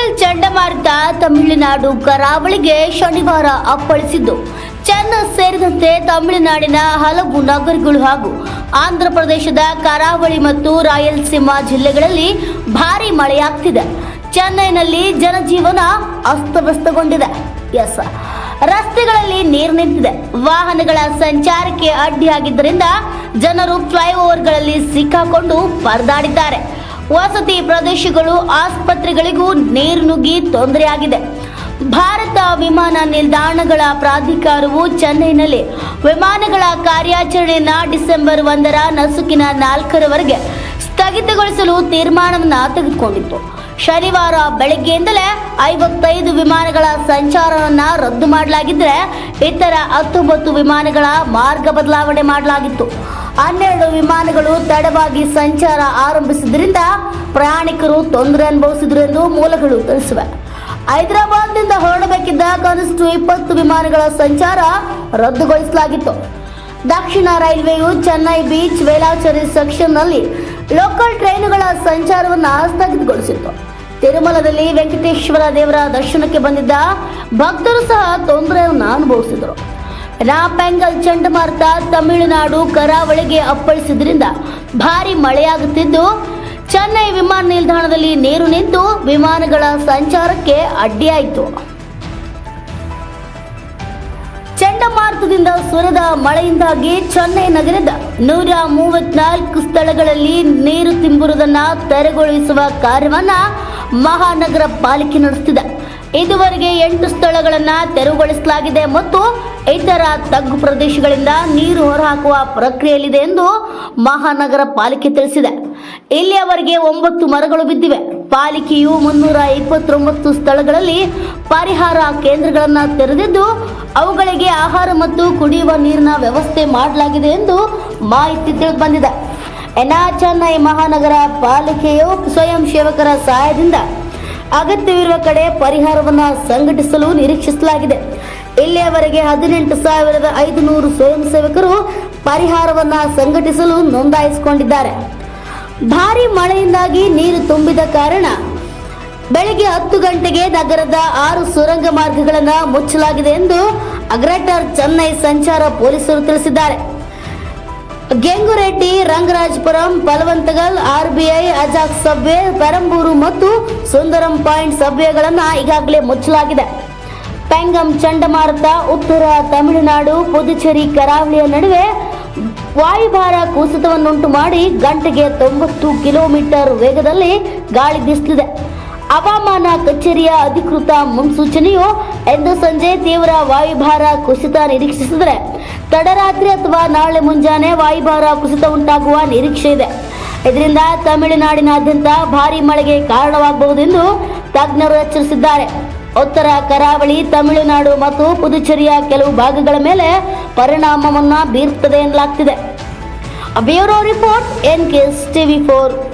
ಬೆಂಗಲ್ ಚಂಡಮಾರುತ ತಮಿಳುನಾಡು ಕರಾವಳಿಗೆ ಶನಿವಾರ ಅಪ್ಪಳಿಸಿದ್ದು. ಚೆನ್ನೈ ಸೇರಿದಂತೆ ತಮಿಳುನಾಡಿನ ಹಲವು ನಗರಗಳು ಹಾಗೂ ಆಂಧ್ರ ಪ್ರದೇಶದ ಕರಾವಳಿ ಮತ್ತು ರಾಯಲಸೀಮಾ ಜಿಲ್ಲೆಗಳಲ್ಲಿ ಭಾರಿ ಮಳೆಯಾಗ್ತಿದೆ. ಚೆನ್ನೈನಲ್ಲಿ ಜನಜೀವನ ಅಸ್ತವ್ಯಸ್ತಗೊಂಡಿದೆ. ಎಸ್. ರಸ್ತೆಗಳಲ್ಲಿ ನೀರು ನಿಂತಿದೆ. ವಾಹನಗಳ ಸಂಚಾರಕ್ಕೆ ಅಡ್ಡಿಯಾಗಿದ್ದರಿಂದ ಜನರು ಫ್ಲೈಓವರ್ಗಳಲ್ಲಿ ಸಿಕ್ಕಾಕೊಂಡು ಪರದಾಡಿದ್ದಾರೆ. ವಸತಿ ಪ್ರದೇಶಗಳು ಆಸ್ಪತ್ರೆಗಳಿಗೂ ನೀರು ನುಗ್ಗಿ ತೊಂದರೆಯಾಗಿದೆ. ಭಾರತ ವಿಮಾನ ನಿಲ್ದಾಣಗಳ ಪ್ರಾಧಿಕಾರವು ಚೆನ್ನೈನಲ್ಲಿ ವಿಮಾನಗಳ ಕಾರ್ಯಾಚರಣೆಯನ್ನು ಡಿಸೆಂಬರ್ ಒಂದರ ನಸುಕಿನ ನಾಲ್ಕರವರೆಗೆ ಸ್ಥಗಿತಗೊಳಿಸಲು ತೀರ್ಮಾನವನ್ನು ತೆಗೆದುಕೊಂಡಿತ್ತು. ಶನಿವಾರ ಬೆಳಗ್ಗೆಯಿಂದಲೇ ಐವತ್ತೈದು ವಿಮಾನಗಳ ಸಂಚಾರವನ್ನು ರದ್ದು ಮಾಡಲಾಗಿದ್ದರೆ, ಇತರ ಹತ್ತೊಂಬತ್ತು ವಿಮಾನಗಳ ಮಾರ್ಗ ಬದಲಾವಣೆ ಮಾಡಲಾಗಿತ್ತು. ಹನ್ನೆರಡು ವಿಮಾನಗಳು ತಡವಾಗಿ ಸಂಚಾರ ಆರಂಭಿಸಿದ್ರಿಂದ ಪ್ರಯಾಣಿಕರು ತೊಂದರೆ ಅನುಭವಿಸಿದ್ರು ಎಂದು ಮೂಲಗಳು ತಿಳಿಸಿವೆ. ಹೈದರಾಬಾದ್ನಿಂದ ಹೊರಡಬೇಕಿದ್ದ ಕನಿಷ್ಠ ಇಪ್ಪತ್ತು ವಿಮಾನಗಳ ಸಂಚಾರ ರದ್ದುಗೊಳಿಸಲಾಗಿತ್ತು. ದಕ್ಷಿಣ ರೈಲ್ವೆಯು ಚೆನ್ನೈ ಬೀಚ್ ವೇಲಾಚರಿ ಸೆಕ್ಷನ್ನಲ್ಲಿ ಲೋಕಲ್ ಟ್ರೈನುಗಳ ಸಂಚಾರವನ್ನು ಸ್ಥಗಿತಗೊಳಿಸಿತ್ತು. ತಿರುಮಲದಲ್ಲಿ ವೆಂಕಟೇಶ್ವರ ದೇವರ ದರ್ಶನಕ್ಕೆ ಬಂದಿದ್ದ ಭಕ್ತರು ಸಹ ತೊಂದರೆಯನ್ನು ಅನುಭವಿಸಿದರು. ರಾಪೆಂಗಲ್ ಚಂಡಮಾರುತ ತಮಿಳುನಾಡು ಕರಾವಳಿಗೆ ಅಪ್ಪಳಿಸಿದ್ರಿಂದ ಭಾರಿ ಮಳೆಯಾಗುತ್ತಿದ್ದು, ಚೆನ್ನೈ ವಿಮಾನ ನಿಲ್ದಾಣದಲ್ಲಿ ನೀರು ನಿಂತು ವಿಮಾನಗಳ ಸಂಚಾರಕ್ಕೆ ಅಡ್ಡಿಯಾಯಿತು. ಚಂಡಮಾರುತದಿಂದ ಸುರಿದ ಮಳೆಯಿಂದಾಗಿ ಚೆನ್ನೈ ನಗರದ ನೂರ ಮೂವತ್ನಾಲ್ಕು ಸ್ಥಳಗಳಲ್ಲಿ ನೀರು ತುಂಬಿರುವುದನ್ನು ತೆರೆಗೊಳಿಸುವ ಕಾರ್ಯವನ್ನು ಮಹಾನಗರ ಪಾಲಿಕೆ ನಡೆಸುತ್ತಿದೆ. ಇದುವರೆಗೆ ಎಂಟು ಸ್ಥಳಗಳನ್ನು ತೆರವುಗೊಳಿಸಲಾಗಿದೆ ಮತ್ತು ಇತರ ತಗ್ಗು ಪ್ರದೇಶಗಳಿಂದ ನೀರು ಹೊರಹಾಕುವ ಪ್ರಕ್ರಿಯೆಯಲ್ಲಿದೆ ಎಂದು ಮಹಾನಗರ ಪಾಲಿಕೆ ತಿಳಿಸಿದೆ. ಇಲ್ಲಿಯವರೆಗೆ ಒಂಬತ್ತು ಮರಗಳು ಬಿದ್ದಿವೆ. ಪಾಲಿಕೆಯು ಮುನ್ನೂರ ಇಪ್ಪತ್ತೊಂಬತ್ತು ಸ್ಥಳಗಳಲ್ಲಿ ಪರಿಹಾರ ಕೇಂದ್ರಗಳನ್ನು ತೆರೆದಿದ್ದು, ಅವುಗಳಿಗೆ ಆಹಾರ ಮತ್ತು ಕುಡಿಯುವ ನೀರಿನ ವ್ಯವಸ್ಥೆ ಮಾಡಲಾಗಿದೆ ಎಂದು ಮಾಹಿತಿ ತಿಳಿದು ಬಂದಿದೆ ಎನ್ನ ಚೆನ್ನೈ ಮಹಾನಗರ ಪಾಲಿಕೆಯು ಸ್ವಯಂ ಸೇವಕರ ಸಹಾಯದಿಂದ ಅಗತ್ಯವಿರುವ ಕಡೆ ಪರಿಹಾರವನ್ನು ಸಂಘಟಿಸಲು ನಿರೀಕ್ಷಿಸಲಾಗಿದೆ. ಇಲ್ಲಿಯವರೆಗೆ ಹದಿನೆಂಟು ಸಾವಿರದ ಐದುನೂರು ಸ್ವಯಂ ಸೇವಕರು ಪರಿಹಾರವನ್ನು ಸಂಘಟಿಸಲು ನೋಂದಾಯಿಸಿಕೊಂಡಿದ್ದಾರೆ. ಭಾರಿ ಮಳೆಯಿಂದಾಗಿ ನೀರು ತುಂಬಿದ ಕಾರಣ ಬೆಳಗ್ಗೆ ಹತ್ತು ಗಂಟೆಗೆ ನಗರದ ಆರು ಸುರಂಗ ಮಾರ್ಗಗಳನ್ನು ಮುಚ್ಚಲಾಗಿದೆ ಎಂದು ಅಗ್ರೇಟರ್ ಚೆನ್ನೈ ಸಂಚಾರ ಪೊಲೀಸರು ತಿಳಿಸಿದ್ದಾರೆ. ಗೆಂಗುರೆಡ್ಡಿ, ರಂಗರಾಜಪುರಂ, ಬಲವಂತಗಲ್, ಆರ್ಬಿಐ, ಅಜಾಕ್ ಸಬ್ವೆ ಪೆರಂಬೂರು ಮತ್ತು ಸುಂದರಂ ಪಾಯಿಂಟ್ ಸಬ್ವೆಗಳನ್ನು ಈಗಾಗಲೇ ಮುಚ್ಚಲಾಗಿದೆ. ಪೆಂಗಂ, ಚಂಡಮಾರುತ, ಉತ್ತರ ತಮಿಳುನಾಡು, ಪುದುಚೇರಿ, ಕರಾವಳಿಯ ನಡುವೆ ವಾಯುಭಾರ ಕುಸಿತವನ್ನುಂಟು ಮಾಡಿ ಗಂಟೆಗೆ ತೊಂಬತ್ತು ಕಿಲೋಮೀಟರ್ ವೇಗದಲ್ಲಿ ಗಾಳಿ ಬೀಸುತ್ತಿದೆ ಹವಾಮಾನ ಕಚೇರಿಯ ಅಧಿಕೃತ ಮುನ್ಸೂಚನೆಯು ಎಂದು ಸಂಜೆ ತೀವ್ರ ವಾಯುಭಾರ ಕುಸಿತ ನಿರೀಕ್ಷಿಸಿದರೆ, ತಡರಾತ್ರಿ ಅಥವಾ ನಾಳೆ ಮುಂಜಾನೆ ವಾಯುಭಾರ ಕುಸಿತ ಉಂಟಾಗುವ ನಿರೀಕ್ಷೆ ಇದೆ. ಇದರಿಂದ ತಮಿಳುನಾಡಿನಾದ್ಯಂತ ಭಾರಿ ಮಳೆಗೆ ಕಾರಣವಾಗಬಹುದೆಂದು ತಜ್ಞರು ಎಚ್ಚರಿಸಿದ್ದಾರೆ. ಉತ್ತರ ಕರಾವಳಿ, ತಮಿಳುನಾಡು ಮತ್ತು ಪುದುಚೇರಿಯ ಕೆಲವು ಭಾಗಗಳ ಮೇಲೆ ಪರಿಣಾಮವನ್ನ ಬೀರುತ್ತದೆ ಎನ್ನಲಾಗ್ತಿದೆ. Bureau report N K TV four.